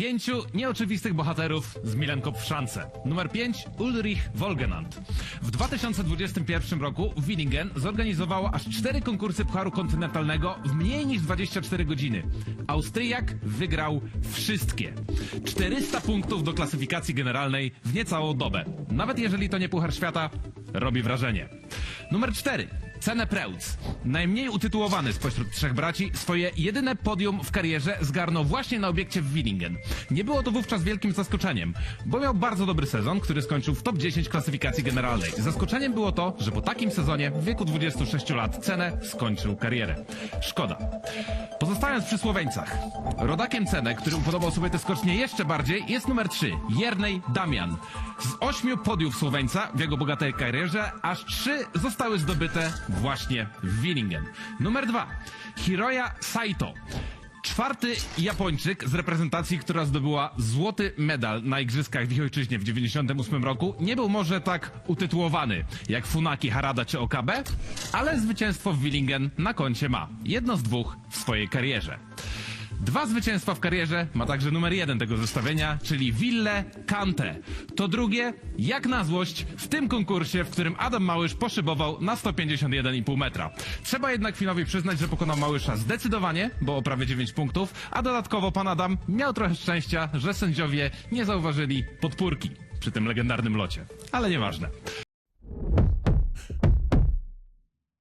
Pięciu nieoczywistych bohaterów z Milenko w szance. Numer 5 Ulrich Wolgenand. W 2021 roku Willingen zorganizowało aż cztery konkursy Pucharu Kontynentalnego w mniej niż 24 godziny. Austriak wygrał wszystkie. 400 punktów do klasyfikacji generalnej w niecałą dobę. Nawet jeżeli to nie Puchar Świata, robi wrażenie. Numer 4. Cenę Preutz. Najmniej utytułowany spośród trzech braci, swoje jedyne podium w karierze zgarnął właśnie na obiekcie w Willingen. Nie było to wówczas wielkim zaskoczeniem, bo miał bardzo dobry sezon, który skończył w top 10 klasyfikacji generalnej. Zaskoczeniem było to, że po takim sezonie w wieku 26 lat Cenę skończył karierę. Szkoda. Pozostając przy Słoweńcach. Rodakiem Cenę, który upodobał sobie te skocznie jeszcze bardziej, jest numer 3. Jernej Damian. Z ośmiu podiów Słoweńca w jego bogatej karierze, aż trzy zostały zdobyte właśnie w Willingen. Numer 2. Hiroya Saito. Czwarty Japończyk z reprezentacji, która zdobyła złoty medal na Igrzyskach w ich ojczyźnie w 98 roku, nie był może tak utytułowany jak Funaki, Harada czy Okabe, ale zwycięstwo w Willingen na koncie ma. Jedno z dwóch w swojej karierze. Dwa zwycięstwa w karierze ma także numer jeden tego zestawienia, czyli Ville Kante. To drugie, jak na złość, w tym konkursie, w którym Adam Małysz poszybował na 151,5 metra. Trzeba jednak Finowi przyznać, że pokonał Małysza zdecydowanie, bo o prawie 9 punktów, a dodatkowo pan Adam miał trochę szczęścia, że sędziowie nie zauważyli podpórki przy tym legendarnym locie. Ale nieważne.